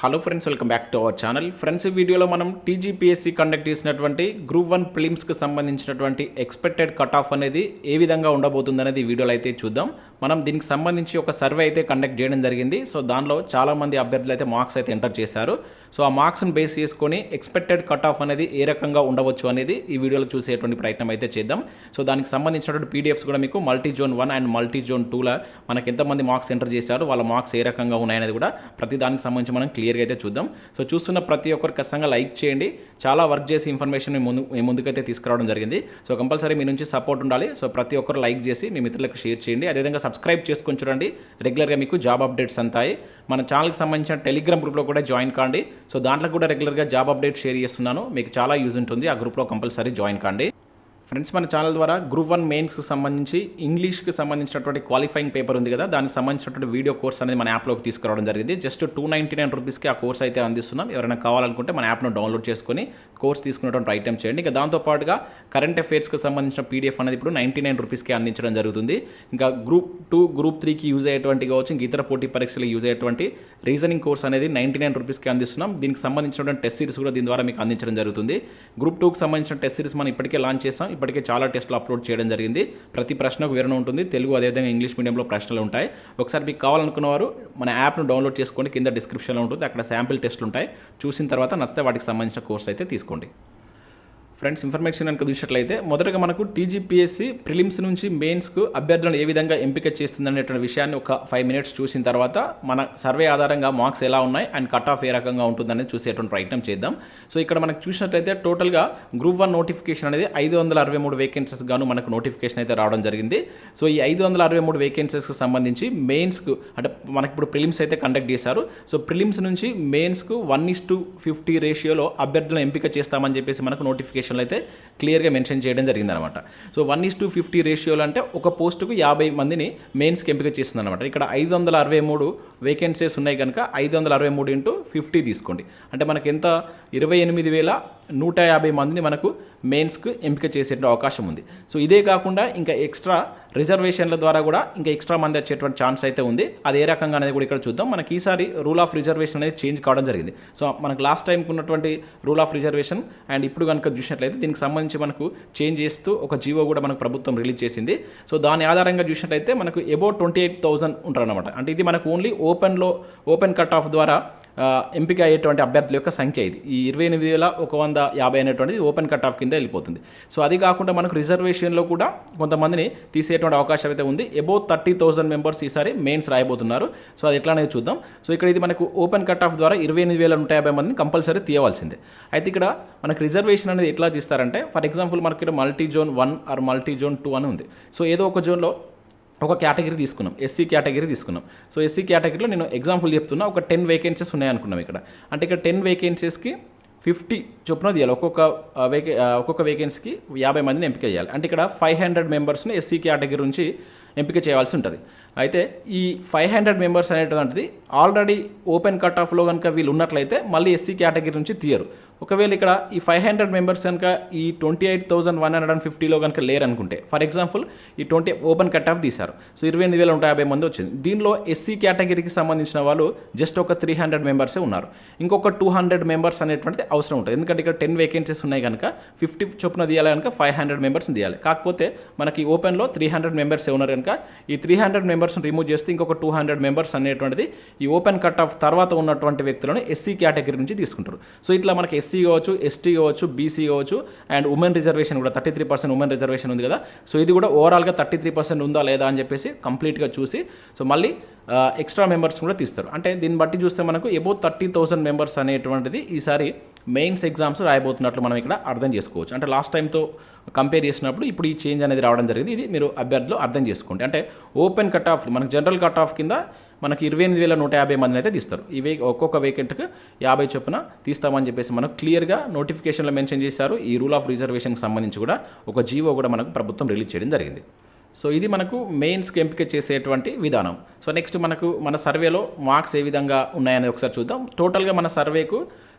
Hello friends welcome back to our channel friends ఈ వీడియోలో మనం టీజీపీఎస్సీ కండక్ట్ చేసినటువంటి గ్రూప్ వన్ ప్రిలిమ్స్కి సంబంధించినటువంటి ఎక్స్పెక్టెడ్ కట్ ఆఫ్ అనేది ఏ విధంగా ఉండబోతుంది అనేది వీడియోలో అయితే చూద్దాం. మనం దీనికి సంబంధించి ఒక సర్వే అయితే కండక్ట్ చేయడం జరిగింది. సో దానిలో చాలామంది అభ్యర్థులు అయితే మార్క్స్ అయితే ఎంటర్ చేశారు. సో ఆ మార్క్స్ని బేస్ చేసుకొని ఎక్స్పెక్టెడ్ కట్ ఆఫ్ అనేది ఏ రకంగా ఉండవచ్చు అనేది ఈ వీడియోలో చూసేటువంటి ప్రయత్నం అయితే చేద్దాం. సో దానికి సంబంధించినటువంటి పీడిఎఫ్స్ కూడా మీకు multi zone one and multi zone టూలో మనకి ఎంతమంది మార్క్స్ ఎంటర్ చేశారు వాళ్ళ మార్క్స్ ఏ రకంగా ఉన్నాయనేది కూడా ప్రతి దానికి సంబంధించి మనం క్లియర్గా అయితే చూద్దాం. సో చూస్తున్న ప్రతి ఒక్కరు ఖచ్చితంగా లైక్ చేయండి. చాలా వర్క్ చేసి ఇన్ఫర్మేషన్ మీ ముందు మీ ముందుకైతే తీసుకురావడం జరిగింది. సో కంపల్సరీ మీ నుంచి సపోర్ట్ ఉండాలి. సో ప్రతి ఒక్కరు లైక్ చేసి మీ మిత్రులకు షేర్ చేయండి. అదేవిధంగా సబ్స్క్రైబ్ చేసుకొని చూడండి. రెగ్యులర్గా మీకు జాబ్ అప్డేట్స్ అంతాయి. మన ఛానల్కి సంబంధించిన టెలిగ్రామ్ గ్రూప్లో కూడా జాయిన్ కాండి. సో దాంట్లో కూడా రెగ్యులర్గా జాబ్ అప్డేట్ షేర్ చేస్తున్నాను. మీకు చాలా యూజ్ ఉంటుంది. ఆ గ్రూప్లో కంపల్సరీ జాయిన్ కాండి. ఫ్రెండ్స్ మన ఛానల్ ద్వారా గ్రూప్ వన్ మెయిన్స్కి సంబంధించి ఇంగ్లీష్కి సంబంధించినటువంటి క్వాలిఫైయింగ్ పేపర్ ఉంది కదా దానికి సంబంధించినటువంటి వీడియో కోర్స్ అనేది మన యాప్లోకి తీసుకురావడం జరిగింది. జస్ట్ టూ నైంటీ నైన్ రూపీస్కి ఆ కోర్స్ అయితే అందిస్తున్నాం. ఎవరైనా కావాలనుకుంటే మన యాప్ను డౌన్లోడ్ చేసుకొని కోర్స్ తీసుకున్నటువంటి ఐటమ్ చేయండి. ఇంకా దాంతో పాటుగా కరెంట్ అఫైర్స్కి సంబంధించిన పీడిఎఫ్ అనేది ఇప్పుడు నైంటీ నైన్ రూపీస్కి అందించడం జరుగుతుంది. ఇంకా గ్రూప్ టూ గ్రూప్ త్రీకి యూజ్ అయ్యేటువంటి కావచ్చు ఇంక ఇతర పోటీ పరీక్షలకు యూజ్ అయ్యేటువంటి రీజనింగ్ కోర్స్ అనేది నైంటీ నైన్ రూపీస్కి అందిస్తున్నాం. దీనికి సంబంధించినటువంటి టెస్ట్ సిరీస్ కూడా దీని ద్వారా మీకు అందించడం జరుగుతుంది. గ్రూప్ టూకి సంబంధించిన టెస్ట్ సిరీస్ మనం ఇప్పటికే లాంచ్ చేస్తాం ఇప్పటికే చాలా టెస్టులు అప్లోడ్ చేయడం జరిగింది. ప్రతి ప్రశ్నకు వివరణ ఉంటుంది. తెలుగు అదేవిధంగా ఇంగ్లీష్ మీడియంలో ప్రశ్నలు ఉంటాయి. ఒకసారి మీకు కావాలనుకున్న వారు మన యాప్ను డౌన్లోడ్ చేసుకోండి కింద డిస్క్రిప్షన్లో ఉంటుంది. అక్కడ శాంపిల్ టెస్టులు ఉంటాయి. చూసిన తర్వాత నచ్చితే వాటికి సంబంధించిన కోర్స్ అయితే తీసుకోండి. ఫ్రెండ్స్ ఇన్ఫర్మేషన్ కనుక చూసినట్లయితే మొదటగా మనకు టీజీపీఎస్సీ ప్రిలిమ్స్ నుంచి మెయిన్స్కు అభ్యర్థులను ఏ విధంగా ఎంపిక చేస్తుందనేటువంటి విషయాన్ని ఒక ఫైవ్ మినిట్స్ చూసిన తర్వాత మన సర్వే ఆధారంగా మార్క్స్ ఎలా ఉన్నాయి అండ్ కట్ ఆఫ్ ఏ రకంగా ఉంటుందనేది చూసేటువంటి ప్రయత్నం చేద్దాం. సో ఇక్కడ మనకు చూసినట్లయితే టోటల్గా గ్రూప్ వన్ నోటిఫికేషన్ అనేది ఐదు వందల అరవై మూడు వేకెన్సీస్ గాను మనకు నోటిఫికేషన్ అయితే రావడం జరిగింది. సో ఈ ఐదు వందల అరవై మూడు వేకెన్సీస్కి సంబంధించి మెయిన్స్కు అంటే మనకి ఇప్పుడు ప్రిలిమ్స్ అయితే కండక్ట్ చేశారు. సో ప్రిలిమ్స్ నుంచి మెయిన్స్కు వన్ ఇస్ టు ఫిఫ్టీ రేషియోలో అభ్యర్థులను ఎంపిక చేస్తామని చెప్పేసి మనకు నోటిఫికేషన్ నోటిఫికేషన్లో అయితే క్లియర్గా మెన్షన్ చేయడం జరిగిందనమాట. So one is to fifty రేషియోలో అంటే ఒక పోస్టుకు యాభై మందిని మెయిన్స్కి ఎంపిక చేస్తుందన్నమాట ఇక్కడ ఐదు వందల అరవై మూడు వేకెన్సీస్ ఉన్నాయి కనుక ఐదు వందల అరవై మూడు ఇంటూ ఫిఫ్టీ తీసుకోండి. అంటే మనకి ఎంత? ఇరవై ఎనిమిది వేల నూట యాభై మందిని మనకు మెయిన్స్కు ఎంపిక చేసే అవకాశం ఉంది. సో ఇదే కాకుండా ఇంకా ఎక్స్ట్రా రిజర్వేషన్ల ద్వారా కూడా ఇంకా ఎక్స్ట్రా మంది వచ్చేటువంటి ఛాన్స్ అయితే ఉంది. అది ఏ రకంగా అనేది కూడా ఇక్కడ చూద్దాం. మనకి ఈసారి రూల్ ఆఫ్ రిజర్వేషన్ అనేది చేంజ్ కావడం జరిగింది. సో మనకు లాస్ట్ టైంకి ఉన్నటువంటి రూల్ ఆఫ్ రిజర్వేషన్ అండ్ ఇప్పుడు కనుక చూసినట్లయితే దీనికి సంబంధించి మనకు చేంజ్ చేస్తూ ఒక జీవో కూడా మనకు ప్రభుత్వం రిలీజ్ చేసింది. సో దాని ఆధారంగా చూసినట్లయితే మనకు అబౌట్ ట్వంటీ ఎయిట్ థౌసండ్ ఉంటారనమాట అంటే ఇది మనకు ఓన్లీ ఓపెన్లో ఓపెన్ కట్ ఆఫ్ ద్వారా ఎంపిక అయ్యేటువంటి అభ్యర్థుల యొక్క సంఖ్య ఇది. ఈ ఇరవై ఎనిమిది వేల ఒక వంద యాభై అనేటువంటిది ఓపెన్ కట్ ఆఫ్ కింద వెళ్ళిపోతుంది. సో అది కాకుండా మనకు రిజర్వేషన్లో కూడా కొంతమందిని తీసేటువంటి అవకాశం అయితే ఉంది. అబౌవ్ థర్టీ థౌసండ్ మెంబర్స్ ఈసారి మెయిన్స్ రాయబోతున్నారు. సో అది ఎట్లా అనేది చూద్దాం. సో ఇక్కడ ఇది మనకు ఓపెన్ కట్ ఆఫ్ ద్వారా ఇరవై ఎనిమిది వేల నూట యాభై మందిని కంపల్సరీ తీయవలసిందే. అయితే ఇక్కడ మనకు రిజర్వేషన్ అనేది ఎట్లా తీస్తారంటే ఫర్ ఎగ్జాంపుల్ మనకి multi zone one or multi zone two అని ఉంది. సో ఏదో ఒక జోన్లో ఒక కేటగిరీ తీసుకున్నాం ఎస్సీ కేటగిరీ తీసుకున్నాం. సో ఎస్సీ కేటగిరీలో నేను ఎగ్జాంపుల్ చెప్తున్నా ఒక టెన్ వేకెన్సీస్ ఉన్నాయనుకున్నాం ఇక్కడ. అంటే ఇక్కడ టెన్ వేకెన్సీస్కి ఫిఫ్టీ చొప్పున తీయాలి ఒక్కొక్క వేకే ఒక్కొక్క వేకెన్సీకి యాభై మందిని ఎంపిక చేయాలి. అంటే ఇక్కడ ఫైవ్ హండ్రెడ్ మెంబర్స్ని ఎస్సీ కేటగిరీ నుంచి ఎంపిక చేయాల్సి ఉంటుంది. అయితే ఈ ఫైవ్ హండ్రెడ్ మెంబర్స్ అనేటువంటిది ఆల్రెడీ ఓపెన్ కట్ ఆఫ్లో కనుక వీళ్ళు ఉన్నట్లయితే మళ్ళీ ఎస్సీ కేటగిరీ నుంచి తీయరు. ఒకవేళ ఇక్కడ ఈ ఫైవ్ హండ్రెడ్ మెంబర్స్ కనుక ఈ twenty eight thousand one hundred and ఫిఫ్టీలో కనుక లేరనుకుంటే ఫర్ ఎగ్జాంపుల్ ఈ ట్వంటీ ఓపెన్ కట్ ఆఫ్ తీశారు. సో ఇరవై ఎనిమిది వేల నూట యాభై మంది వచ్చింది. దీనిలో ఎస్సీ కేటగిరీకి సంబంధించిన వాళ్ళు జస్ట్ ఒక త్రీ హండ్రెడ్ మెంబర్సే ఉన్నారు. ఇంకొక టూ హండ్రెడ్ మెంబర్స్ అనేటువంటిది అవసరం ఉంటుంది. ఎందుకంటే ఇక్కడ టెన్ వేకెన్సీస్ ఉన్నాయి కనుక ఫిఫ్టీ చొప్పున తీయాలి కనుక ఫైవ్ హండ్రెడ్ మెంబర్స్ తీయాలి. కాకపోతే మనకి ఓపెన్లో త్రీ హండ్రెడ్ మెంబర్స్ ఉన్నారు కనుక ఈ త్రీ హండ్రెడ్ మెంబర్స్ని రిమూవ్ చేస్తే ఇంకొక టూ హండ్రెడ్ మెంబర్స్ అనేటువంటిది ఈ ఓపెన్ కట్ ఆఫ్ తర్వాత ఉన్నటువంటి వ్యక్తులను ఎస్సీ కేటగిరీ నుంచి తీసుకుంటారు. సో ఇట్లా మనకి ఎస్సీ కావచ్చు ఎస్టీ కావచ్చు బీసీ కావచ్చు అండ్ ఉమెన్ రిజర్వేషన్ కూడా thirty three percent women reservation ఉంది కదా. సో ఇది కూడా ఓవరాల్గా థర్టీ త్రీ పర్సెంట్ ఉందా లేదా అని చెప్పేసి కంప్లీట్గా చూసి సో మళ్ళీ ఎక్స్ట్రా మెంబర్స్ కూడా తీస్తారు. అంటే దీన్ని బట్టి చూస్తే మనకు ఎబో థర్టీ థౌసండ్ మెంబర్స్ అనేటువంటిది ఈసారి మెయిన్స్ ఎగ్జామ్స్ రాయబోతున్నట్లు మనం ఇక్కడ అర్థం చేసుకోవచ్చు. అంటే లాస్ట్ టైంతో కంపేర్ చేసినప్పుడు ఇప్పుడు ఈ చేంజ్ అనేది రావడం జరిగింది. ఇది మీరు అభ్యర్థులు అర్థం చేసుకోండి. అంటే ఓపెన్ కట్ ఆఫ్ మనకు జనరల్ కట్ ఆఫ్ కింద మనకి ఇరవై ఎనిమిది వేల నూట యాభై మందిని అయితే తీస్తారు. ఈ వే ఒక్కొక్క వేకెంట్కి యాభై చొప్పున తీస్తామని చెప్పేసి మనకు క్లియర్గా నోటిఫికేషన్లో మెన్షన్ చేశారు. ఈ రూల్ ఆఫ్ రిజర్వేషన్కి సంబంధించి కూడా ఒక జీవో కూడా మనకు ప్రభుత్వం రిలీజ్ చేయడం జరిగింది. సో ఇది మనకు మెయిన్స్కి ఎంపిక చేసేటువంటి విధానం. సో నెక్స్ట్ మనకు మన సర్వేలో మార్క్స్ ఏ విధంగా ఉన్నాయని ఒకసారి చూద్దాం. టోటల్గా మన సర్వేకు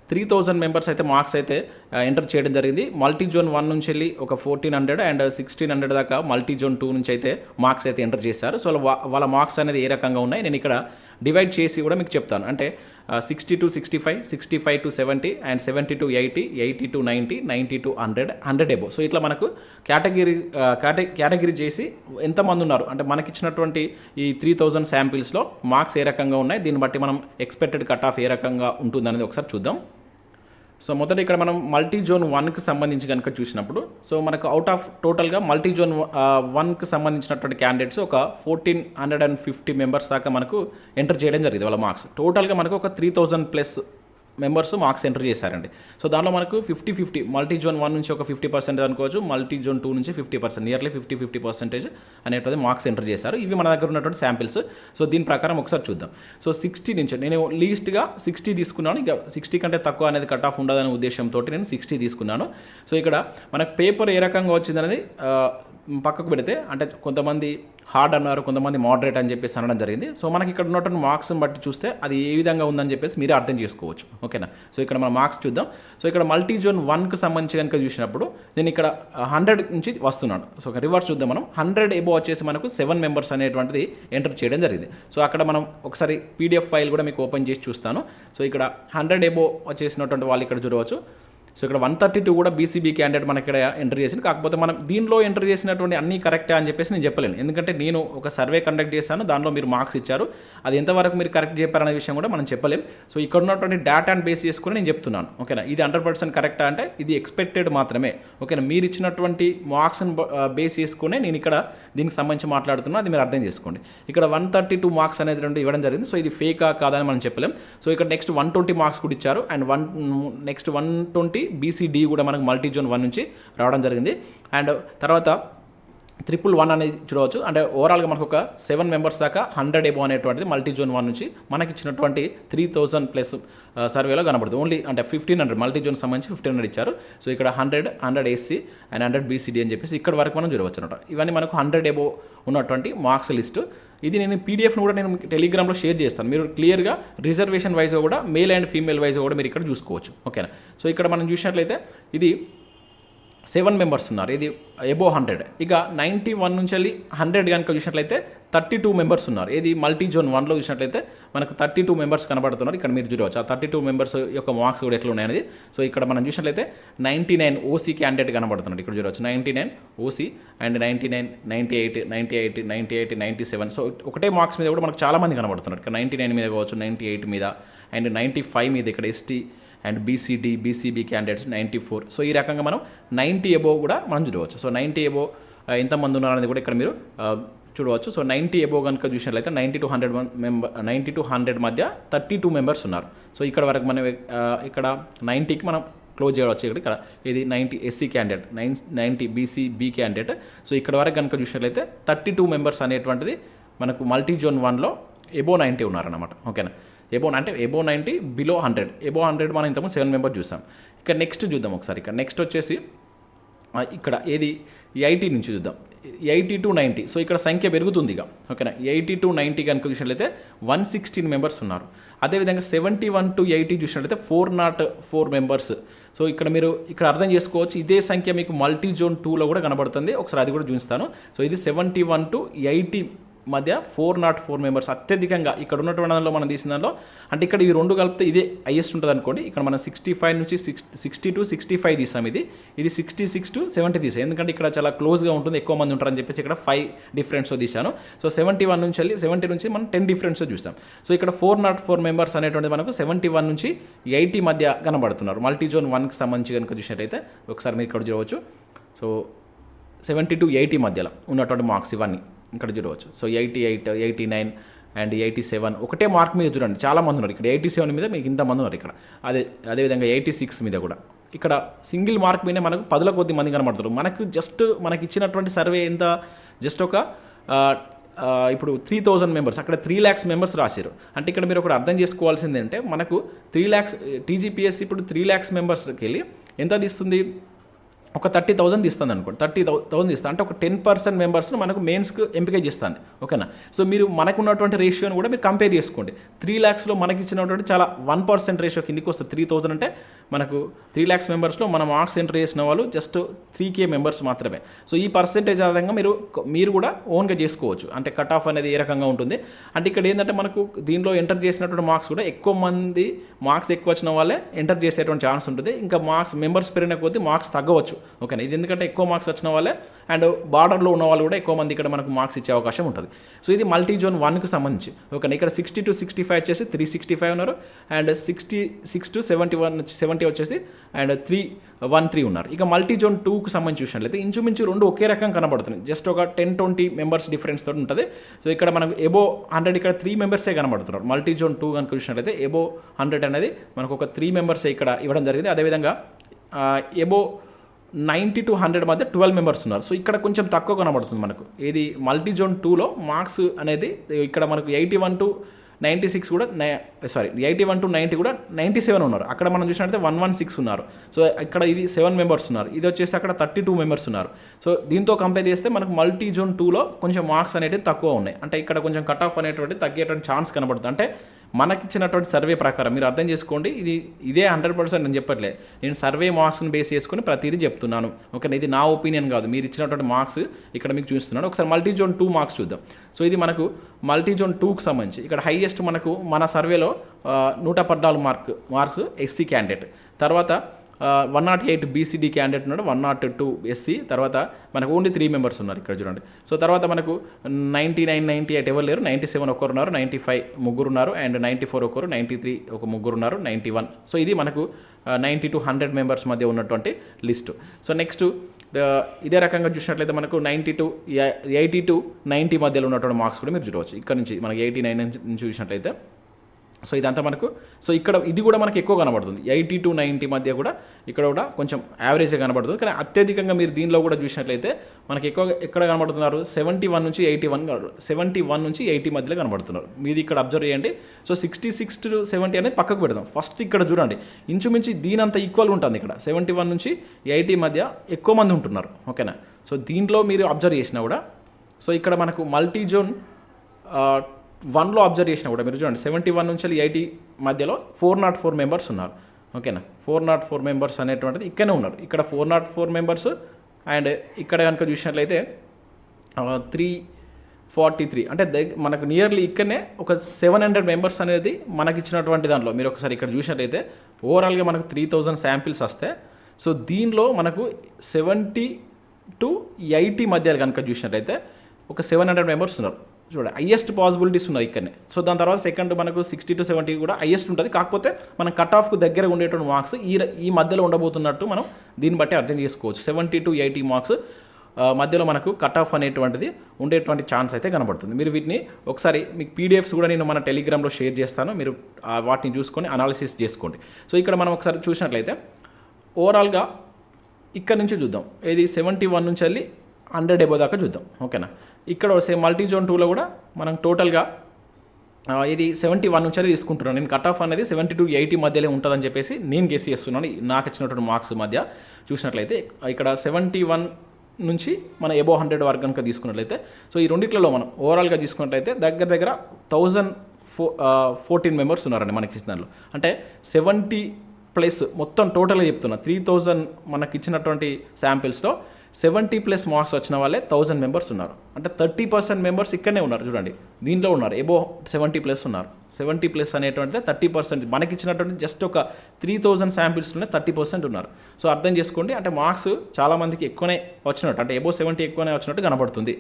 త్రీ థౌజండ్ మెంబర్స్ అయితే మార్క్స్ అయితే uh, ఎంటర్ చేయడం జరిగింది. మల్టీ జోన్ వన్ నుంచి వెళ్ళి ఒక fourteen hundred and sixteen hundred దాకా మల్టీ జోన్ టూ నుంచి అయితే మార్క్స్ అయితే ఎంటర్ చేశారు. సో వాళ్ళ మార్క్స్ అనేది ఏ రకంగా ఉన్నాయి నేను ఇక్కడ డివైడ్ చేసి కూడా మీకు చెప్తాను. అంటే sixty to sixty five sixty five to seventy and seventy to eighty eighty to ninety ninety to hundred hundred above so ఇట్లా మనకు కేటగిరీ కేటగిరీ uh, చేసి ఎంతమంది ఉన్నారు? అంటే మనకి ఇచ్చినటువంటి ఈ త్రీ థౌజండ్ శాంపిల్స్లో మార్క్స్ ఏ రకంగా ఉన్నాయి? దీన్ని బట్టి మనం ఎక్స్పెక్టెడ్ కట్ ఆఫ్ ఏ రకంగా ఉంటుందనేది ఒకసారి చూద్దాం. సో మొదట ఇక్కడ మనం మల్టీ జోన్ వన్కి సంబంధించి కనుక చూసినప్పుడు సో మనకు అవుట్ ఆఫ్ టోటల్గా మల్టీ జోన్ వన్కి సంబంధించినటువంటి క్యాండిడేట్స్ ఒక fourteen hundred and fifty members దాకా మనకు ఎంటర్ చేయడం జరిగింది వాళ్ళ మార్క్స్ టోటల్గా మనకు ఒక three thousand plus members marks enter చేశారండి. సో దాంట్లో మనకు fifty fifty multi zone one నుంచి ఒక ఫిఫ్టీ పర్సెంట్ అనుకోవచ్చు మల్టీ జోన్ టూ నుంచి fifty percent nearly fifty fifty percentage అనేటువంటి మార్క్స్ ఎంటర్ చేశారు. ఇవి మన దగ్గర ఉన్నటువంటి శాంపిల్స్. సో దీని ప్రకారం ఒకసారి చూద్దాం. సో సిక్స్టీ నుంచి నేను లీస్ట్గా సిక్స్టీ తీసుకున్నాను. ఇక సిక్స్టీ కంటే తక్కువ అనేది కట్ ఆఫ్ ఉండదనే ఉద్దేశంతో నేను సిక్స్టీ తీసుకున్నాను. సో ఇక్కడ మనకు పేపర్ ఏ రకంగా వచ్చిందనేది పక్కకు పెడితే అంటే కొంతమంది హార్డ్ అన్నారు కొంతమంది మోడరేట్ అని చెప్పేసి అనడం జరిగింది. సో మనకి ఇక్కడ ఉన్నటువంటి మార్క్స్ని బట్టి చూస్తే అది ఏ విధంగా ఉందని చెప్పేసి మీరే అర్థం చేసుకోవచ్చు. ఓకేనా? సో ఇక్కడ మనం మార్క్స్ చూద్దాం. సో ఇక్కడ మల్టీ జోన్ వన్కి సంబంధించి కనుక చూసినప్పుడు నేను ఇక్కడ హండ్రెడ్ నుంచి వస్తున్నాను. సో ఒక రివర్స్ చూద్దాం మనం. హండ్రెడ్ ఎబో వచ్చేసి మనకు సెవెన్ మెంబర్స్ అనేటువంటిది ఎంటర్ చేయడం జరిగింది. సో అక్కడ మనం ఒకసారి పీడిఎఫ్ ఫైల్ కూడా మీకు ఓపెన్ చేసి చూస్తాను. సో ఇక్కడ హండ్రెడ్ ఎబో వచ్చేసినటువంటి వాళ్ళు ఇక్కడ చూడవచ్చు. సో ఇక్కడ వన్ థర్టీ టూ కూడా బీసీబీ క్యాండిడేట్ మనకి ఇక్కడ ఎంటర్ చేసింది. కాకపోతే మనం దీనిలో ఎంటర్ చేసినటువంటి అన్ని కరెక్టే అని చెప్పేసి నేను చెప్పలేను. ఎందుకంటే నేను ఒక సర్వే కండక్ట్ చేశాను దానిలో మీరు మార్క్స్ ఇచ్చారు. అది ఎంతవరకు మీరు కరెక్ట్ చెప్పారనే విషయం కూడా మనం చెప్పలేం. సో ఇక్కడ ఉన్నటువంటి డేటాను బేస్ చేసుకుని నేను చెప్తున్నాను. ఓకేనా? ఇది హండ్రెడ్ పర్సెంట్ కరెక్టా అంటే ఇది ఎక్స్పెక్టెడ్ మాత్రమే. ఓకేనా? మీరు ఇచ్చినటువంటి మార్క్స్ని బేస్ చేసుకునే నేను ఇక్కడ దీనికి సంబంధించి మాట్లాడుతున్నా అది మీరు అర్థం చేసుకోండి. ఇక్కడ వన్ థర్టీ టూ మార్క్స్ అనేది రెండు ఇవ్వడం జరిగింది. సో ఇది ఫేకా కాదని మనం చెప్పలేం. సో ఇక్కడ నెక్స్ట్ వన్ ట్వంటీ మార్క్స్ కూడా ఇచ్చారు. And one next one twenty BCD కూడా మనకు మల్టీ జోన్ వన్ నుంచి రావడం జరిగింది. అండ్ తర్వాత ట్రిపుల్ వన్ అనేది చూడవచ్చు. అంటే ఓవరాల్గా మనకు ఒక సెవెన్ మెంబర్స్ దాకా హండ్రెడ్ ఎబో అనేటువంటిది మల్టీ జోన్ వన్ నుంచి మనకి ఇచ్చినటువంటి త్రీ థౌజండ్ ప్లస్ సర్వేలో కనబడుతుంది. ఓన్లీ అంటే ఫిఫ్టీన్ హండ్రెడ్ మల్టీ జోన్ సంబంధించి ఫిఫ్టీన్ హండ్రెడ్ ఇచ్చారు. సో ఇక్కడ hundred hundred AC and hundred BCD అని చెప్పేసి ఇక్కడ వరకు మనం చూడవచ్చు అనమాట ఇవన్నీ మనకు హండ్రెడ్ ఎబో ఉన్నటువంటి మార్క్స్ లిస్ట్. ఇది నేను పీడిఎఫ్ను కూడా నేను టెలిగ్రామ్లో షేర్ చేస్తాను. మీరు క్లియర్గా రిజర్వేషన్ వైజ్ కూడా మేల్ అండ్ ఫీమేల్ వైజ్ కూడా మీరు ఇక్కడ చూసుకోవచ్చు. ఓకేనా సో ఇక్కడ మనం చూసినట్లయితే ఇది సెవెన్ మెంబర్స్ ఉన్నారు. ఇది ఎబో హండ్రెడ్. ఇక నైంటీ వన్ నుంచి వెళ్ళి హండ్రెడ్ కనుక చూసినట్లయితే థర్టీ టూ మెంబర్స్ ఉన్నారు. ఇది మల్టీ జోన్ వన్లో చూసినట్లయితే మనకు థర్టీ టూ మెంబర్స్ కనబడుతున్నారు. ఇక్కడ మీరు చూడవచ్చు. ఆ థర్టీ టూ మెంబర్స్ యొక్క మార్క్స్ కూడా ఎట్లా ఉన్నాయనేది. సో ఇక్కడ మనం చూసినట్లయితే నైంటీ నైన్ ఓసీ క్యాండిడేట్ కనబడుతున్నాడు. ఇక్కడ చూడవచ్చు. Ninety nine OC and ninety nine ninety eight ninety eight ninety eight ninety seven. So ఒకటే మార్క్స్ మీద కూడా మనకు చాలామంది కనబడుతున్నారు. ఇక్కడ నైంటీ నైన్ మీద కావచ్చు నైంటీ ఎయిట్ మీద అండ్ నైంటీ ఫైవ్ మీద ఇక్కడ ST and BCD BCB candidates ninety four so ఈ రకంగా మనం నైంటీ ఎబో కూడా మనం చూడవచ్చు. సో నైంటీ ఎబో ఎంతమంది ఉన్నారనేది కూడా ఇక్కడ మీరు చూడవచ్చు. సో నైంటీ ఎబో కనుక చూసినట్లయితే ninety to hundred member ninety to hundred మధ్య థర్టీ టూ మెంబర్స్ ఉన్నారు. సో ఇక్కడ వరకు మనం ఇక్కడ నైంటీకి మనం క్లోజ్ చేయవచ్చు. ఇక్కడ ఇక్కడ ఇది ninety SC candidate nine ninety BC B candidate so ఇక్కడ వరకు కనుక చూసినట్లయితే థర్టీ టూ మెంబర్స్ అనేటువంటిది మనకు మల్టీ జోన్ వన్లో ఎబో నైంటీ ఉన్నారన్నమాట. ఓకేనా ఎబో అంటే above ninety below hundred above hundred మనం ఇంతకుముందు సెవెన్ మెంబర్ చూసాం. ఇక నెక్స్ట్ చూద్దాం ఒకసారి. ఇక్కడ నెక్స్ట్ వచ్చేసి ఇక్కడ ఏది? ఎయిటీ నుంచి చూద్దాం. ఎయిటీ టు నైంటీ సో ఇక్కడ సంఖ్య పెరుగుతుంది ఇక. ఓకేనా? ఎయిటీ టు నైంటీ కనుక చూసినట్లయితే వన్ సిక్స్టీన్ మెంబర్స్ ఉన్నారు. అదేవిధంగా సెవెంటీ వన్ టు ఎయిటీ చూసినట్లయితే four nought four members so ఇక్కడ మీరు ఇక్కడ అర్థం చేసుకోవచ్చు. ఇదే సంఖ్య మీకు మల్టీ జోన్ టూలో కూడా కనబడుతుంది. ఒకసారి అది కూడా చూపిస్తాను. సో ఇది సెవెంటీ వన్ టు ఎయిటీ మధ్య ఫోర్ నాట్ ఫోర్ మెంబర్స్ అత్యధికంగా ఇక్కడ ఉన్నటువంటి దానిలో మనం తీసిన దానిలో అంటే ఇక్కడ ఈ రెండు కలిపితే ఇదే హైయెస్ట్ ఉంటుంది అనుకోండి. ఇక్కడ మనం సిక్స్టీ ఫైవ్ నుంచి six sixty to sixty five తీసాం ఇది. ఇది సిక్స్టీ సిక్స్ టు సెవెంటీ తీసాం. ఎందుకంటే ఇక్కడ చాలా క్లోజ్గా ఉంటుంది ఎక్కువ మంది ఉంటారని చెప్పేసి ఇక్కడ ఫైవ్ డిఫరెన్స్ తీశాను. సో సెవెంటీ వన్ నుంచి వెళ్ళి సెవెంటీ నుంచి మనం టెన్ డిఫరెన్స్ చూస్తాం. సో ఇక్కడ ఫోర్ నాట్ ఫోర్ మెంబర్స్ అనేటువంటి మనకు సెవెంటీ వన్ నుంచి ఎయిటీ మధ్య కనబడుతున్నారు. మల్టీ జోన్ వన్కి సంబంధించి కనుక చూసినట్టయితే ఒకసారి మీరు ఇక్కడ చూడవచ్చు. సో సెవెంటీ టు ఎయిటీ మధ్యలో ఉన్నటువంటి మార్క్స్ ఇవన్నీ. ఇక్కడ చూడవచ్చు. So eighty eight eighty nine and eighty seven ఒకటే మార్క్ మీద చూడండి. చాలా మంది ఉన్నారు ఇక్కడ. ఎయిటీ సెవెన్ మీద మీకు ఇంతమంది ఉన్నారు ఇక్కడ. అదే అదేవిధంగా ఎయిటీ సిక్స్ మీద కూడా. ఇక్కడ సింగిల్ మార్క్ మీద మనకు పదుల కొద్ది మంది కనబడతారు. మనకు జస్ట్ మనకి ఇచ్చినటువంటి సర్వే ఎంత? జస్ట్ ఒక ఇప్పుడు త్రీ థౌజండ్ మెంబర్స్ అక్కడ త్రీ ల్యాక్స్ మెంబర్స్ రాశారు. అంటే ఇక్కడ మీరు ఒకటి అర్థం చేసుకోవాల్సింది అంటే మనకు త్రీ ల్యాక్స్ టీజీపీఎస్సీ ఇప్పుడు త్రీ ల్యాక్స్ మెంబర్స్కి వెళ్ళి ఎంత తీస్తుంది? ఒక థర్టీ థౌసండ్ ఇస్తుంది అనుకోండి. థర్టీ థౌసండ్ ఇస్తుంది అంటే ఒక టెన్ పర్సెంట్ మెంబర్స్ను మనకు మెయిన్స్కి ఎంపిక చేస్తుంది. ఓకేనా? సో మీరు మనకు ఉన్నటువంటి రేషియోని కూడా మీరు కంపేర్ చేసుకోండి. త్రీ ల్యాక్స్లో మనకి ఇచ్చినటువంటి చాలా వన్ పర్సెంట్ రేషియో కిందికి వస్తుంది త్రీ థౌసండ్ అంటే మనకు త్రీ ల్యాక్స్ మెంబర్స్లో మనం మార్క్స్ ఎంటర్ చేసిన వాళ్ళు జస్ట్ త్రీ కే మెంబర్స్ మాత్రమే. సో ఈ పర్సెంటేజ్ ఆధారంగా మీరు మీరు కూడా ఓన్గా చేసుకోవచ్చు. అంటే కట్ ఆఫ్ అనేది ఏ రకంగా ఉంటుంది. అంటే ఇక్కడ ఏంటంటే మనకు దీనిలో ఎంటర్ చేసినటువంటి మార్క్స్ కూడా ఎక్కువ మంది మార్క్స్ ఎక్కువ వచ్చిన వాళ్ళే ఎంటర్ చేసేటువంటి ఛాన్స్ ఉంటుంది. ఇంకా మార్క్స్ మెంబర్స్ పెరిగిన కొద్దీ మార్క్స్ తగ్గవచ్చు. ఓకేనా ఇది ఎందుకంటే ఎక్కువ మార్క్స్ వచ్చిన వాళ్ళే అండ్ బార్డర్లో ఉన్న వాళ్ళు కూడా ఎక్కువ మంది ఇక్కడ మనకు మార్క్స్ ఇచ్చే అవకాశం ఉంటుంది. సో ఇది మల్టీ జోన్ వన్కి సంబంధించి. ఓకే ఇక్కడ సిక్స్టీ టు సిక్స్టీ ఫైవ్ వచ్చేసి త్రీ సిక్స్టీ ఫైవ్ ఉన్నారు. And sixty six to seventy one seventy వచ్చేసి అండ్ త్రీ వన్ త్రీ ఉన్నారు. ఇక మల్టీ జోన్ టూకి సంబంధించి చూసినట్లయితే ఇంచుమించు రెండు ఒకే రకం కనబడుతున్నాయి. జస్ట్ ఒక టెన్ ట్వంటీ మెంబర్స్ డిఫరెన్స్ తోటి ఉంటుంది. సో ఇక్కడ మనకు ఎబో హండ్రెడ్ ఇక్కడ త్రీ మెంబర్సే కనబడుతున్నారు? మల్టీ జోన్ టూ కనుక చూసినట్లయితే ఎబో హండ్రెడ్ అనేది మనకు ఒక త్రీ మెంబర్సే ఇక్కడ ఇవ్వడం జరిగింది. అదేవిధంగా ఎబో నైంటీ టు హండ్రెడ్ మధ్య ట్వెల్వ్ మెంబర్స్ ఉన్నారు. సో ఇక్కడ కొంచెం తక్కువ కనబడుతుంది మనకు. ఇది మల్టీ జోన్ టూలో మార్క్స్ అనేది ఇక్కడ మనకు eighty one to ninety six కూడా sorry eighty one to ninety కూడా నైంటీ సెవెన్ ఉన్నారు. అక్కడ మనం చూసినట్లయితే వన్ వన్ సిక్స్ ఉన్నారు. సో ఇక్కడ ఇది సెవెన్ మెంబర్స్ ఉన్నారు. ఇది వచ్చేసి అక్కడ థర్టీ టూ మెంబర్స్ ఉన్నారు. సో దీంతో కంపేర్ చేస్తే మనకు మల్టీ జోన్ టూలో కొంచెం మార్క్స్ అనేవి తక్కువ ఉన్నాయి. అంటే ఇక్కడ కొంచెం కట్ ఆఫ్ అనేటువంటి తగ్గేటువంటి ఛాన్స్ కనబడుతుంది. అంటే మనకిచ్చినటువంటి సర్వే ప్రకారం మీరు అర్థం చేసుకోండి ఇది ఇదే హండ్రెడ్ పర్సెంట్ నేను చెప్పట్లే. నేను సర్వే మార్క్స్ని బేస్ చేసుకుని ప్రతిదీ చెప్తున్నాను. ఓకే ఇది నా ఒపీనియన్ కాదు. మీరు ఇచ్చినటువంటి మార్క్స్ ఇక్కడ మీకు చూస్తున్నాను ఒకసారి మల్టీ జోన్ టూ మార్క్స్ చూద్దాం. సో ఇది మనకు మల్టీ జోన్ టూకి సంబంధించి ఇక్కడ హైయెస్ట్ మనకు మన సర్వేలో నూట పద్నాలుగు మార్క్ మార్క్స్ ఎస్సీ క్యాండిడేట్. తర్వాత one nought eight BCD candidate ఉన్నాడు వన్ నాట్ టూ ఎస్సీ తర్వాత మనకు ఓన్లీ త్రీ మెంబర్స్ ఉన్నారు ఇక్కడ చూడండి. సో తర్వాత మనకు నైంటీ నైన్ నైంటీ ఎయిట్ ఎవరు లేరు నైంటీ సెవెన్ ఒకరు ఉన్నారు నైంటీ ఫైవ్ ముగ్గురు ఉన్నారు అండ్ నైంటీ ఫోర్ ఒకరు నైంటీ త్రీ ఒక ముగ్గురు ఉన్నారు నైంటీ వన్. సో ఇది మనకు నైంటీ టు హండ్రెడ్ మెంబర్స్ మధ్య ఉన్నటువంటి లిస్టు. సో నెక్స్ట్ ఇదే రకంగా చూసినట్లయితే మనకు ninety to eighty to ninety మధ్యలో ఉన్నటువంటి మార్క్స్ కూడా మీరు చూడవచ్చు. ఇక్కడ నుంచి మనకి ఎయిటీ నైన్ నుంచి చూసినట్లయితే సో ఇదంతా మనకు సో ఇక్కడ ఇది కూడా మనకి ఎక్కువ కనబడుతుంది. ఎయిటీ టు నైంటీ మధ్య కూడా ఇక్కడ కూడా కొంచెం యావరేజ్గా కనబడుతుంది. కానీ అత్యధికంగా మీరు దీనిలో కూడా చూసినట్లయితే మనకి ఎక్కువ ఎక్కడ కనబడుతున్నారు? సెవెంటీ వన్ నుంచి ఎయిటీ వన్ సెవెంటీ వన్ నుంచి ఎయిటీ మధ్యలో కనబడుతున్నారు. మీది ఇక్కడ అబ్జర్వ్ చేయండి. So sixty six to seventy అనేది పక్కకు పెడదాం. ఫస్ట్ ఇక్కడ చూడండి. ఇంచుమించి దీని అంత ఈక్వల్ ఉంటుంది ఇక్కడ. సెవెంటీ వన్ నుంచి ఎయిటీ మధ్య ఎక్కువ మంది ఉంటున్నారు. ఓకేనా? సో దీంట్లో మీరు అబ్జర్వ్ చేసినా కూడా సో ఇక్కడ మనకు మల్టీ జోన్ వన్లో అబ్జర్వ్ చేసినా కూడా మీరు చూడండి సెవెంటీ వన్ నుంచి ఎయిటీ మధ్యలో ఫోర్ నాట్ ఫోర్ మెంబర్స్ ఉన్నారు. ఓకేనా? ఫోర్ నాట్ ఫోర్ మెంబర్స్ అనేటువంటిది ఇక్కడనే ఉన్నారు. ఇక్కడ four nought four members and ఇక్కడ కనుక చూసినట్లయితే త్రీ ఫార్టీ త్రీ అంటే దగ్ మనకు నియర్లీ ఇక్కడనే ఒక సెవెన్ హండ్రెడ్ మెంబర్స్ అనేది మనకి ఇచ్చినటువంటి దాంట్లో. మీరు ఒకసారి ఇక్కడ చూసినట్లయితే ఓవరాల్గా మనకు త్రీ థౌజండ్ శాంపిల్స్ వస్తే సో దీనిలో మనకు సెవెంటీ టు ఎయిటీ మధ్య కనుక చూసినట్లయితే ఒక సెవెన్ హండ్రెడ్ మెంబర్స్ ఉన్నారు. చూడండి హయ్యెస్ట్ పాసిబిలిటీస్ ఉన్నాయి ఇక్కడనే. సో దాని తర్వాత సెకండ్ మనకు సిక్స్టీ టు సెవెంటీ కూడా హయ్యెస్ట్ ఉంటుంది. కాకపోతే మనం కట్ ఆఫ్కు దగ్గర ఉండేటువంటి మార్క్స్ ఈ ఈ మధ్యలో ఉండబోతున్నట్టు మనం దీన్ని బట్టి అర్థం చేసుకోవచ్చు. సెవెంటీ టు ఎయిటీ మార్క్స్ మధ్యలో మనకు కట్ ఆఫ్ అనేటువంటిది ఉండేటువంటి ఛాన్స్ అయితే కనబడుతుంది. మీరు వీటిని ఒకసారి మీకు పీడిఎఫ్స్ కూడా నేను మన టెలిగ్రామ్లో షేర్ చేస్తాను. మీరు వాటిని చూసుకొని అనాలిసిస్ చేసుకోండి. సో ఇక్కడ మనం ఒకసారి చూసినట్లయితే ఓవరాల్గా ఇక్కడ నుంచి చూద్దాం. ఇది సెవెంటీ వన్ నుంచి వెళ్ళి హండ్రెడ్ ఎబో దాకా చూద్దాం. ఓకేనా? ఇక్కడ సేమ్ మల్టీ జోన్ టూలో కూడా మనం టోటల్గా ఇది సెవెంటీ వన్ నుంచి అది తీసుకుంటున్నాను. నేను కట్ ఆఫ్ అనేది సెవెంటీ టు ఎయిటీ మధ్యలో ఉంటుందని చెప్పేసి నేను గెస్ చేస్తున్నాను. నాకు ఇచ్చినటువంటి మార్క్స్ మధ్య చూసినట్లయితే ఇక్కడ సెవెంటీ వన్ నుంచి మన ఎబో హండ్రెడ్ వరకు కనుక తీసుకున్నట్లయితే సో ఈ రెండిట్లలో మనం ఓవరాల్గా తీసుకున్నట్లయితే దగ్గర దగ్గర థౌజండ్ ఫో ఫోర్టీన్ మెంబర్స్ ఉన్నారండి మనకి ఇచ్చిన దాంట్లో అంటే సెవెంటీ ప్లస్ మొత్తం టోటల్గా చెప్తున్నా త్రీ థౌజండ్ మనకి ఇచ్చినటువంటి శాంపిల్స్లో సెవెంటీ ప్లస్ మార్క్స్ వచ్చిన వాళ్ళే థౌజండ్ మెంబర్స్ ఉన్నారు. అంటే థర్టీ పర్సెంట్ మెంబర్స్ ఇక్కడనే ఉన్నారు చూడండి. దీంట్లో ఉన్నారు. ఎబో సెవెంటీ ప్లస్ ఉన్నారు. సెవెంటీ ప్లస్ అనేటువంటిది థర్టీ పర్సెంట్. మనకి ఇచ్చినటువంటి జస్ట్ ఒక త్రీ థౌజండ్ శాంపిల్స్లోనే థర్టీ పర్సెంట్ ఉన్నారు. సో అర్థం చేసుకోండి అంటే మార్క్స్ చాలామందికి ఎక్కువనే వచ్చినట్టు అంటే ఎబో సెవెంటీ ఎక్కువనే వచ్చినట్టు కనబడుతుంది.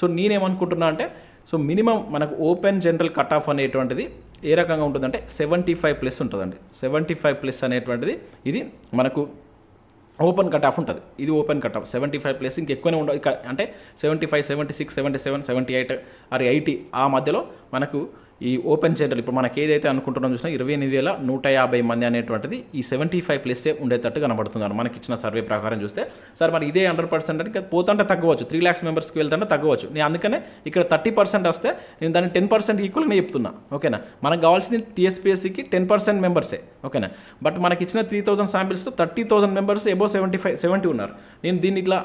సో నేనేమనుకుంటున్నా అంటే సో మినిమం మనకు ఓపెన్ జనరల్ కట్ ఆఫ్ అనేటువంటిది ఏ రకంగా ఉంటుందంటే సెవెంటీ ఫైవ్ ప్లస్ ఉంటుందండి. సెవెంటీ ఫైవ్ ప్లస్ అనేటువంటిది ఇది మనకు ఓపెన్ కట్ ఆఫ్ ఉంటుంది. ఇది open cut off. Seventy five plus ఇంకెక్కువనే ఉండవు ఇక్కడ అంటే seventy five seventy six seventy seven seventy eight or eighty ఆ మధ్యలో మనకు ఈ ఓపెన్ జనరల్ ఇప్పుడు మనకి ఏదైతే అనుకుంటున్నాం చూసినా ఇరవై ఎనిమిది వేల నూట యాభై మంది అనేటువంటిది ఈ సెవెంటీ ఫైవ్ ప్లస్సే ఉండేటట్టు కనబడుతున్నారు మనకి ఇచ్చిన సర్వే ప్రకారం చూస్తే. సార్ మరి ఇదే హండ్రెడ్ పర్సెంట్ అంటే పోతుంటే తగ్గవచ్చు. త్రీ ల్యాక్స్ మెంబర్స్కి వెళ్తుంటే తగ్గవచ్చు. నేను అందుకనే ఇక్కడ థర్టీ పర్సెంట్ వస్తే నేను దాన్ని టెన్ పర్సెంట్ ఈక్వల్ నేను చెప్తున్నా. ఓకేనా? మనకు కావాల్సింది టీఎస్పీఎస్సీకి టెన్ పర్సెంట్ మెంబర్సే. ఓకేనా? బట్ మనకి ఇచ్చిన three thousand శాంపిల్స్తో thirty thousand members above seventy five seventy ఉన్నారు. నేను దీన్ని ఇట్లా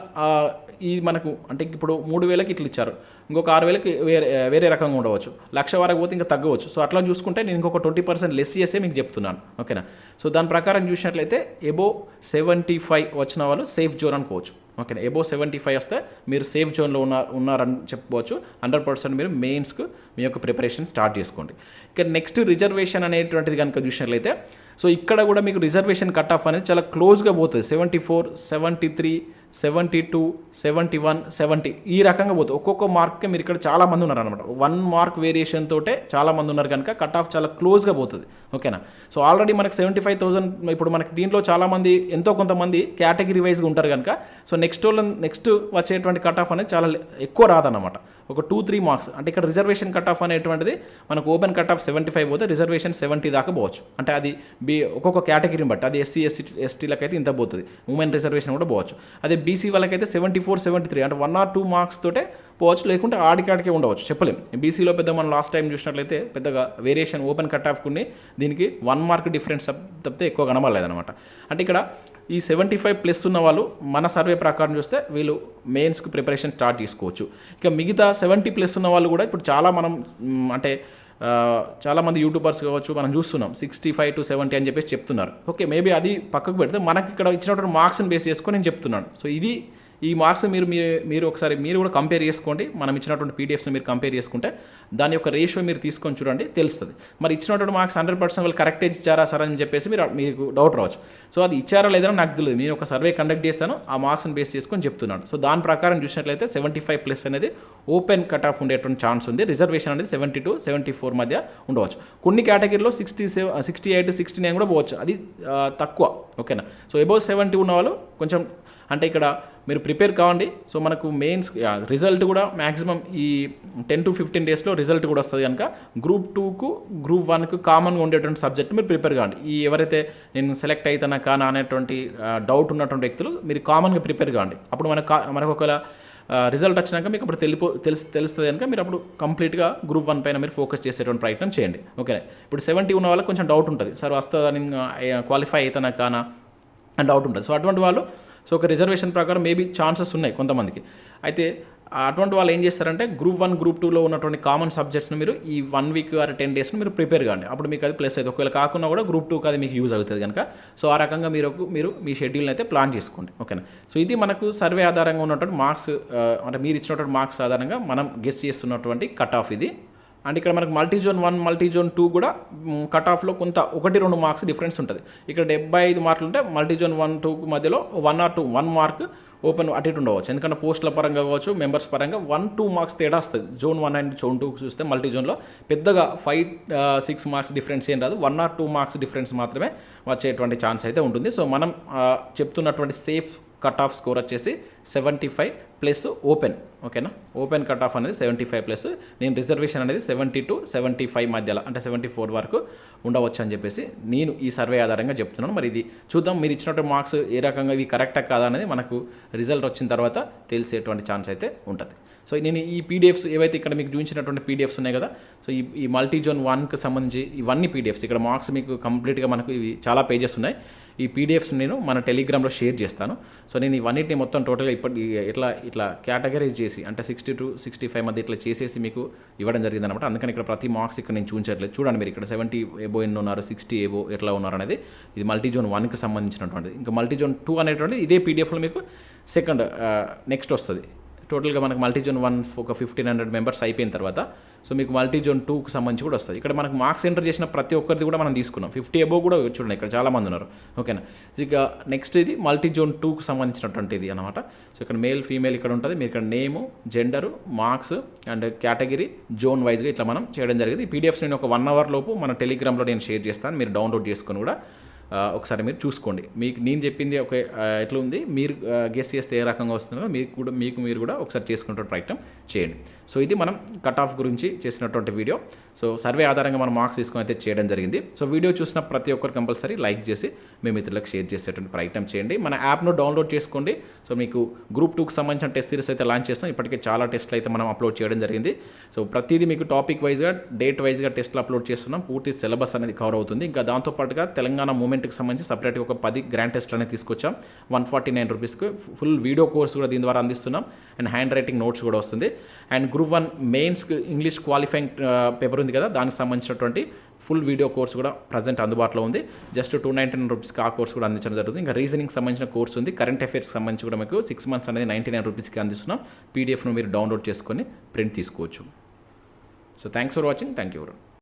ఈ మనకు అంటే ఇప్పుడు మూడు వేలకి ఇట్లా ఇచ్చారు. ఇంకొక ఆరు వేలకి వేరే వేరే రకంగా ఉండవచ్చు. లక్ష వరకు పోతే ఇంకా తగ్గవచ్చు. సో అట్లా చూసుకుంటే నేను ఇంకొక ట్వంటీ పర్సెంట్ లెస్ చేసే మీకు చెప్తున్నాను. ఓకేనా? సో దాని ప్రకారం చూసినట్లయితే ఎబో సెవెంటీ ఫైవ్ వచ్చిన వాళ్ళు సేఫ్ జోన్ అనుకోవచ్చు ఓకేనా? ఎబో సెవెంటీ ఫైవ్ వస్తే మీరు సేఫ్ జోన్లో ఉన్న ఉన్నారని చెప్పుకోవచ్చు. హండ్రెడ్ పర్సెంట్ మీరు మెయిన్స్కు మీ యొక్క ప్రిపరేషన్ స్టార్ట్ చేసుకోండి. ఇక నెక్స్ట్ రిజర్వేషన్ అనేటువంటిది కనుక చూసినట్లయితే సో ఇక్కడ కూడా మీకు రిజర్వేషన్ కట్ ఆఫ్ అనేది చాలా క్లోజ్గా పోతుంది. Seventy four seventy three seventy two seventy one seventy. ఈ రకంగా పోతుంది. ఒక్కొక్క మార్క్కి మీరు ఇక్కడ చాలామంది ఉన్నారు అనమాట వన్ మార్క్ వేరియేషన్ తోటే చాలామంది ఉన్నారు కనుక కట్ ఆఫ్ చాలా క్లోజ్గా పోతుంది. ఓకేనా? సో ఆల్రెడీ మనకి సెవెంటీ ఫైవ్ థౌసండ్ ఇప్పుడు మనకి దీంట్లో చాలామంది ఎంతో కొంతమంది కేటగిరీ వైజ్గా ఉంటారు కనుక సో నెక్స్ట్ నెక్స్ట్ వచ్చేటువంటి కట్ ఆఫ్ అనేది చాలా ఎక్కువ రాదన్నమాట. ఒక టూ త్రీ మార్క్స్. అంటే ఇక్కడ రిజర్వేషన్ కట్ ఆఫ్ అనేటువంటిది మనకు open cut off seventy five పోతే రిజర్వేషన్ సెవెంటీ దాకా పోవచ్చు. అంటే అది బి ఒక్కొక్క కేటగిరీని బట్టి అది ఎస్సీ ఎస్సీ ఎస్టీలకైతే అయితే ఇంత పోతుంది. ఉమెన్ రిజర్వేషన్ కూడా పోవచ్చు. అదే బీసీ వాళ్ళకైతే సెవెంటీ ఫోర్ సెవెంటీ త్రీ అంటే వన్ ఆర్ టూ మార్క్స్ తోటే పోవచ్చు లేకుంటే ఆడికాడికే ఉండవచ్చు. చెప్పలేం. బీసీలో పెద్ద మనం లాస్ట్ టైం చూసినట్లయితే పెద్దగా వేరియేషన్ ఓపెన్ కట్ ఆఫ్ కొన్ని దీనికి వన్ మార్క్ డిఫరెన్స్ తప్పితే ఎక్కువ కనబడలేదనమాట అంటే ఇక్కడ ఈ సెవెంటీ ఫైవ్ ప్లస్ ఉన్న వాళ్ళు మన సర్వే ప్రకారం చూస్తే వీళ్ళు మెయిన్స్కి ప్రిపరేషన్ స్టార్ట్ చేసుకోవచ్చు ఇక మిగతా సెవెంటీ ప్లస్ ఉన్న వాళ్ళు కూడా ఇప్పుడు చాలా మనం అంటే చాలామంది యూట్యూబర్స్ కావచ్చు మనం చూస్తున్నాం సిక్స్టీ ఫైవ్ టు సెవెంటీ అని చెప్పేసి చెప్తున్నారు. ఓకే మేబీ అది పక్కకు పెడితే మనకి ఇక్కడ ఇచ్చినటువంటి మార్క్స్ని బేస్ చేసుకొని నేను చెప్తున్నాను. సో ఇది ఈ మార్క్స్ మీరు మీరు మీరు ఒకసారి మీరు కూడా కంపేర్ చేసుకోండి. మనం ఇచ్చినటువంటి పీడిఎఫ్స్ని మీరు కంపేర్ చేసుకుంటే దాని యొక్క రేషియో మీరు తీసుకొని చూడండి తెలుస్తుంది. మరి ఇచ్చినటువంటి మార్క్స్ హండ్రెడ్ పర్సెంట్ వాళ్ళు కరెక్టే ఇచ్చారా సార్ అని చెప్పేసి మీరు మీకు డౌట్ రావచ్చు. సో అది ఇచ్చారా లేదని నాకు తెలియదు. నేను ఒక సర్వే కండక్ట్ చేశాను ఆ మార్క్స్ని బేస్ చేసుకొని చెప్తున్నాను. సో దాని ప్రకారం చూసినట్లయితే సెవెంటీ ఫైవ్ ప్లస్ అనేది ఓపెన్ కట్ ఆఫ్ ఉండేటువంటి ఛాన్స్ ఉంది. రిజర్వేషన్ అనేది సెవెంటీ టు సెవెంటీ ఫోర్ మధ్య ఉండవచ్చు. కొన్ని కేటగిరీలో sixty seven sixty eight sixty nine కూడా పోవచ్చు. అది తక్కువ. ఓకేనా? సో అబౌవ్ సెవెంటీ ఉన్న వాళ్ళు కొంచెం అంటే ఇక్కడ మీరు ప్రిపేర్ కావండి. సో మనకు మెయిన్స్ రిజల్ట్ కూడా మ్యాక్సిమం ఈ టెన్ టు ఫిఫ్టీన్ డేస్లో రిజల్ట్ కూడా వస్తుంది కనుక గ్రూప్ టూకు గ్రూప్ వన్కు కామన్గా ఉండేటువంటి సబ్జెక్ట్ మీరు ప్రిపేర్ కావండి. ఈ ఎవరైతే నేను సెలెక్ట్ అవుతానా కానా అనేటువంటి డౌట్ ఉన్నటువంటి వ్యక్తులు మీరు కామన్గా ప్రిపేర్ కావండి. అప్పుడు మనకు మనకు ఒకవేళ రిజల్ట్ వచ్చినాక మీకు అప్పుడు తెలిపో తెలిసి తెలుస్తుంది కనుక మీరు అప్పుడు కంప్లీట్గా గ్రూప్ వన్ పైన మీరు ఫోకస్ చేసేటువంటి ప్రయత్నం చేయండి. ఓకే ఇప్పుడు సెవెంటీ ఉన్న వాళ్ళకి కొంచెం డౌట్ ఉంటుంది. సార్ వస్తుందా? నేను క్వాలిఫై అవుతానా కానా? అని డౌట్ ఉంటుంది. సో అటువంటి వాళ్ళు సో ఒక రిజర్వేషన్ ప్రకారం మేబీ ఛాన్సెస్ ఉన్నాయి కొంతమందికి. అయితే అటువంటి వాళ్ళు ఏం చేస్తారంటే గ్రూప్ వన్ గ్రూప్ టూలో ఉన్నటువంటి కామన్ సబ్జెక్ట్స్ని మీరు ఈ వన్ వీక్ ఆర్ టెన్ డేస్ని మీరు ప్రిపేర్ కాండి. అప్పుడు మీకు అది ప్లస్ అయితే ఒకవేళ కాకుండా కూడా గ్రూప్ టూకి అది మీకు యూజ్ అవుతుంది కనుక. సో ఆ రకంగా మీరు మీరు మీ షెడ్యూల్ని అయితే ప్లాన్ చేసుకోండి. ఓకేనా సో ఇది మనకు సర్వే ఆధారంగా ఉన్నటువంటి మార్క్స్ అంటే మీరు ఇచ్చినటువంటి మార్క్స్ ఆధారంగా మనం గెస్ చేస్తున్నటువంటి కట్ ఆఫ్ ఇది. అండ్ ఇక్కడ మనకు multi zone one multi zone two కూడా కట్ ఆఫ్లో కొంత ఒకటి రెండు మార్క్స్ డిఫరెన్స్ ఉంటుంది. ఇక్కడ డెబ్బై ఐదు మార్కులు ఉంటే మల్టీ జోన్ వన్ టూ మధ్యలో one or two one mark open అటు ఇటు ఉండవచ్చు. ఎందుకంటే పోస్టుల పరంగా కావచ్చు మెంబర్స్ పరంగా వన్ టూ మార్క్స్ తేడా వస్తుంది. Zone one and zone two చూస్తే మల్టీ జోన్లో పెద్దగా ఫైవ్ సిక్స్ మార్క్స్ డిఫరెన్స్ ఏం రాదు. One or two marks difference మాత్రమే వచ్చేటువంటి ఛాన్స్ అయితే ఉంటుంది. సో మనం చెప్తున్నటువంటి సేఫ్ కట్ ఆఫ్ స్కోర్ వచ్చేసి సెవెంటీ ఫైవ్ ప్లస్ ఓపెన్ ఓకేనా? ఓపెన్ కట్ ఆఫ్ అనేది సెవెంటీ ఫైవ్ ప్లస్. నేను రిజర్వేషన్ అనేది సెవెంటీ టు సెవెంటీ ఫైవ్ మధ్యలో అంటే సెవెంటీ ఫోర్ వరకు ఉండవచ్చు అని చెప్పేసి నేను ఈ సర్వే ఆధారంగా చెప్తున్నాను. మరి ఇది చూద్దాం మీరు ఇచ్చినటువంటి మార్క్స్ ఏ రకంగా ఇవి కరెక్టా కాదా అనేది మనకు రిజల్ట్ వచ్చిన తర్వాత తెలిసేటువంటి ఛాన్స్ అయితే ఉంటుంది. సో నేను ఈ పీడిఎఫ్స్ ఏవైతే ఇక్కడ మీకు చూపించినటువంటి పీడిఎఫ్స్ ఉన్నాయి కదా సో ఈ ఈ మల్టీ జోన్ వన్కి సంబంధించి ఇవన్నీ పీడిఎఫ్స్ ఇక్కడ మార్క్స్ మీకు కంప్లీట్గా మనకు ఇవి చాలా పేజెస్ ఉన్నాయి. ఈ పీడిఎఫ్స్ నేను మన టెలిగ్రామ్లో షేర్ చేస్తాను. సో నేను ఇవన్నిటిని మొత్తం టోటల్గా ఇప్పటి ఇట్లా ఇట్లా కేటగరైజ్ చేసి అంటే సిక్స్టీ టు సిక్స్టీ ఫైవ్ మధ్య ఇట్లా చేసేసి మీకు ఇవ్వడం జరిగింది అనమాట అందుకని ఇక్కడ ప్రతి మార్క్స్ ఇక్కడ నేను చూపించట్లేదు. చూడండి మీరు ఇక్కడ సెవెంటీ ఏబో ఎన్ని ఉన్నారు సిక్స్టీ ఏబో ఎట్లా ఉన్నారు అనేది. ఇది మల్టీ జోన్ వన్కి సంబంధించినటువంటిది. ఇంకా మల్టీ జోన్ టూ అనేటువంటిది ఇదే పీడిఎఫ్లో మీకు సెకండ్ నెక్స్ట్ వస్తుంది. టోటల్గా మనకు మల్టీ జోన్ వన్ ఒక ఫిఫ్టీన్ హండ్రెడ్ మెంబర్స్ అయిపోయిన తర్వాత సో మీకు మల్టీ జోన్ టూకి సంబంధించి కూడా వస్తుంది. ఇక్కడ మనకు మార్క్స్ ఎంటర్ చేసిన ప్రతి ఒక్కరిది కూడా మనం తీసుకున్నాం. ఫిఫ్టీ అబోవ్ కూడా చూడండి ఇక్కడ చాలామంది ఉన్నారు. ఓకేనా ఇక నెక్స్ట్ ఇది మల్టీ జోన్ టూకి సంబంధించినటువంటిది అనమాట సో ఇక్కడ మేల్ ఫీమేల్ ఇక్కడ ఉంటుంది. మీరు ఇక్కడ name gender marks and category zone వైజ్గా ఇట్లా మనం చేయడం జరిగింది. ఈ పీడిఎఫ్స్ నేను ఒక వన్ అవర్ లోపు మన టెలిగ్రామ్లో నేను షేర్ చేస్తాను. మీరు డౌన్లోడ్ చేసుకొని కూడా ఒకసారి మీరు చూసుకోండి. మీకు నేను చెప్పింది ఒక ఎట్లా ఉంది? మీరు గెస్ చేస్తే ఏ రకంగా వస్తుందో మీకు కూడా మీకు మీరు కూడా ఒకసారి చేసుకుంటే ప్రయత్నం చేయండి. సో ఇది మనం కట్ ఆఫ్ గురించి చేసినటువంటి వీడియో సో సర్వే ఆధారంగా మనం మార్క్స్ తీసుకొని అయితే చేయడం జరిగింది. సో వీడియో చూసిన ప్రతి ఒక్కరు కంపల్సరీ లైక్ చేసి మీ మిత్రులకు షేర్ చేసేటువంటి ప్రయత్నం చేయండి. మన యాప్ను డౌన్లోడ్ చేసుకోండి. సో మీకు గ్రూప్ టూకి సంబంధించిన టెస్ట్ సిరీస్ అయితే లాంచ్ చేస్తాం. ఇప్పటికే చాలా టెస్ట్లు అయితే మనం అప్లోడ్ చేయడం జరిగింది. సో ప్రతిదీ మీకు టాపిక్ వైజ్గా డేట్ వైజ్గా టెస్ట్లు అప్లోడ్ చేస్తున్నాం. పూర్తి సిలబస్ అనేది కవర్ అవుతుంది. ఇంకా దాంతోపాటుగా తెలంగాణ మూమెంట్కి సంబంధించి సపరేట్గా ఒక పది గ్రాండ్ టెస్ట్లు అనేది తీసుకొచ్చాం. వన్ ఫార్టీ నైన్ రూపీస్కి ఫుల్ వీడియో కోర్స్ కూడా దీని ద్వారా అందిస్తున్నాం. అండ్ హ్యాండ్ రైటింగ్ నోట్స్ కూడా వస్తుంది. And group one mains English qualifying paper ఉంది కదా దానికి సంబంధించినటువంటి ఫుల్ వీడియో కోర్స్ కూడా ప్రజెంట్ అందుబాటులో ఉంది. జస్ట్ టూ నైంటీ నైన్ రూపీస్కి ఆ కోర్స్ కూడా అందించడం జరుగుతుంది. ఇంకా రీజనింగ్ సంబంధించిన కోర్స్ ఉంది. కరెంట్ అఫైర్స్ సంబంధించి కూడా మీకు సిక్స్ మంత్స్ అనేది నైంటీ నైన్ రూపీస్కి అందిస్తున్నాం. పీడిఎఫ్ను మీరు డౌన్లోడ్ చేసుకొని ప్రింట్ తీసుకోవచ్చు. So thanks for watching thank you